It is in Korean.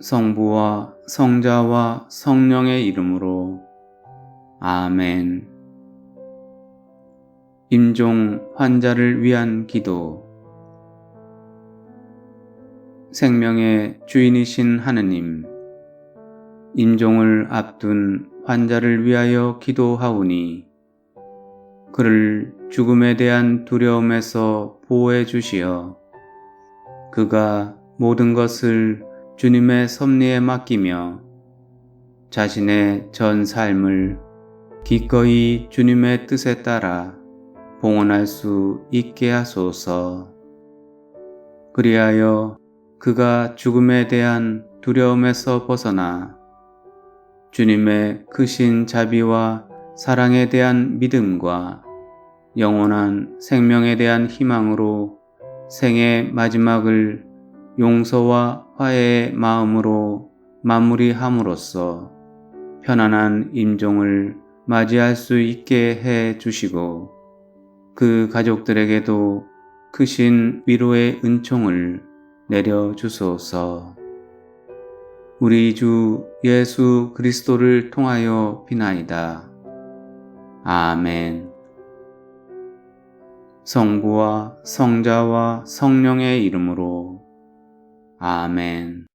성부와 성자와 성령의 이름으로 아멘. 임종 환자를 위한 기도 생명의 주인이신 하느님, 임종을 앞둔 환자를 위하여 기도하오니 그를 죽음에 대한 두려움에서 보호해 주시어 그가 모든 것을 주님의 섭리에 맡기며 자신의 전 삶을 기꺼이 주님의 뜻에 따라 봉헌할 수 있게 하소서. 그리하여 그가 죽음에 대한 두려움에서 벗어나 주님의 크신 자비와 사랑에 대한 믿음과 영원한 생명에 대한 희망으로 생의 마지막을 용서와 화해의 마음으로 마무리함으로써 편안한 임종을 맞이할 수 있게 해 주시고 그 가족들에게도 크신 위로의 은총을 내려 주소서. 우리 주 예수 그리스도를 통하여 비나이다. 아멘. 성부와 성자와 성령의 이름으로 아멘.